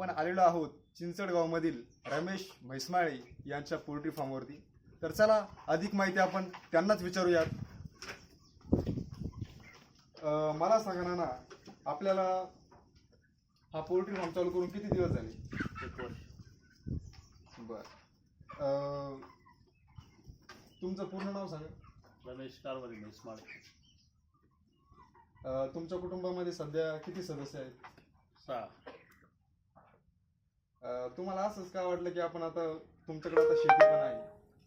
आपण आलेलो आहोत चिंचडगावमधील रमेश म्हैसमाळे यांच्या पोल्ट्री फार्मवरती तर चला अधिक माहिती आपण त्यांनाच विचारूयात. मला सांगा ना आपल्याला हा पोल्ट्री फार्म चालू करून किती दिवस झाले? एक वर्ष. बर. तुमचं पूर्ण नाव सांगा. रमेश कारभारी म्हैस माळे अं, तुमच्या कुटुंबामध्ये सध्या किती सदस्य आहेत? सहा. तुम्हाला असंच का वाटलं की आपण आता तुमच्याकडे आता शेती पण आहे?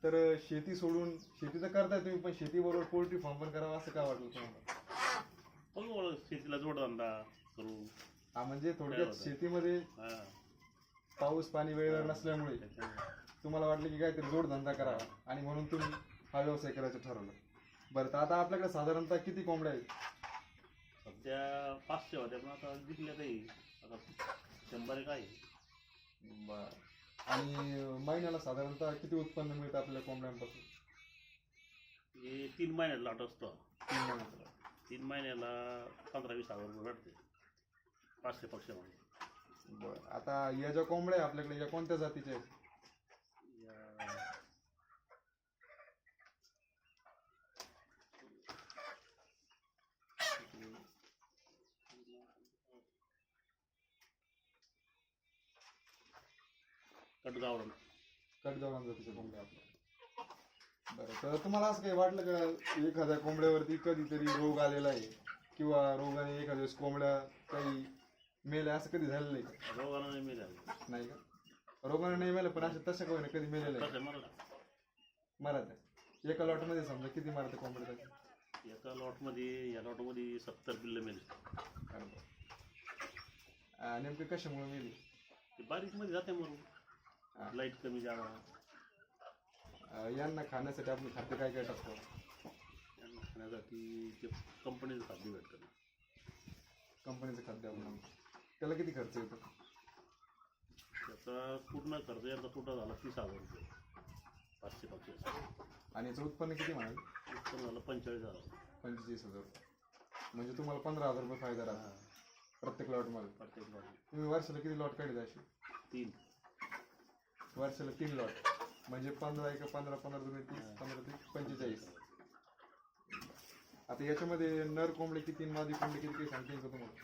तर शेती सोडून शेती तर करताय तुम्ही पण शेतीबरोबर पोल्ट्री फार्म पण करावं असं का वाटलं तुम्हाला? शेतीला जोडधंदा करू? हा म्हणजे काय थोडक्यात? शेतीमध्ये पाऊस पाणी वेळेवर नसल्यामुळे. तुम्हाला वाटलं की काहीतरी जोडधंदा करावा आणि म्हणून तुम्ही हा व्यवसाय करायचं ठरवलं. बरं तर आता आपल्याकडे साधारणतः किती कोंबड्या आहेत? सध्या पाचशे होत्या पण आता जिंकल्या काही आता शंभर बरं आणि महिन्याला साधारणतः किती उत्पन्न मिळतं आपल्या कोंबड्यांपासून? हे तीन महिन्यात लाट असतो. तीन महिन्याला तीन महिन्याला पंधरा वीस हजार रुपये भेटते. पाचशे पक्षामध्ये बरं. आता या ज्या कोंबड्या आहे आपल्याकडे या कोणत्या जातीच्या आहेत? कटगावडन. कडगावरान जातीच्या कोंबड्या आपल्या. बरं तर तुम्हाला असं काही वाटलं का एखाद्या कोंबड्यावरती कधीतरी रोग आलेला आहे? किंवा रोगाने एखाद्या वेळेस कोंबड्या काही मेल्या असं कधी झालेलं आहे का? रोगाला नाही मिळालं नाही का? रोगाने नाही मेलं पण असं तसं काही कधी मेलेलं आहे मला मरत आहे एका लॉटमध्ये समजा किती मारते कोंबड्या त्याचे एका लॉटमध्ये या लॉटमध्ये सत्तर बिल्ल मिळेल अं, नेमके कशामुळे मेली? ते बारीकमध्ये जाते हा. लाइट कमी अं, यांना खाण्यासाठी आपण खाद्य काय काय टाकतो? त्यांना खाण्यासाठी ते कंपनीचं खाद्य भेटतं कंपनीचं खाद्य आपण. त्याला किती खर्च येतो? त्याचा पूर्ण खर्च यांचा टोटल झाला तीस हजार रुपये. पाचशे पाचशे. आणि याचं उत्पन्न किती म्हणाल? उत्पन्न झालं पंचेचाळीस हजार. पंचवीस हजार. रुपये. म्हणजे तुम्हाला पंधरा हजार रुपये फायदा राहतो. प्रत्येक लॉटमध्ये प्रत्येक लॉट तुम्ही वर्षाला किती लॉट काढले असे? तीन. वर्षाला तीन लॉट म्हणजे पंधरा एक पंधरा पंधरा तुम्ही तीस पंधरा ते पंचेचाळीस. आता याच्यामध्ये नर कोंबडे किती मादी कोंबडे किती काही सांगता का तुम्हाला?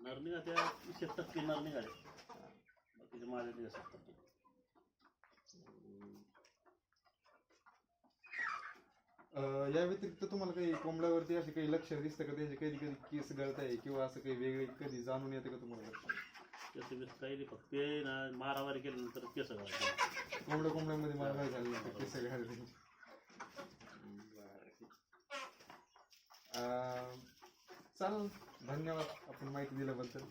नर निघाल्या वीस एक टक्के नर निघाले? बाकीचे माझे ते सत्तर टक्के अं, या व्यतिरिक्त तुम्हाला काही कोंबड्यावरती असे काही लक्ष दिसतं का? त्याचे कधी कधी केस गळत आहे किंवा असं काही वेगळे कधी जाणून येतं का तुम्हाला? त्याचं वीस काही नाही फक्त ते ना मारामारी केल्यानंतर केस घालायचे कोंबड्या कोंबड्यामध्ये मारमार झाली नाही का? केस अं, चालेल धन्यवाद आपण माहिती दिल्याबद्दल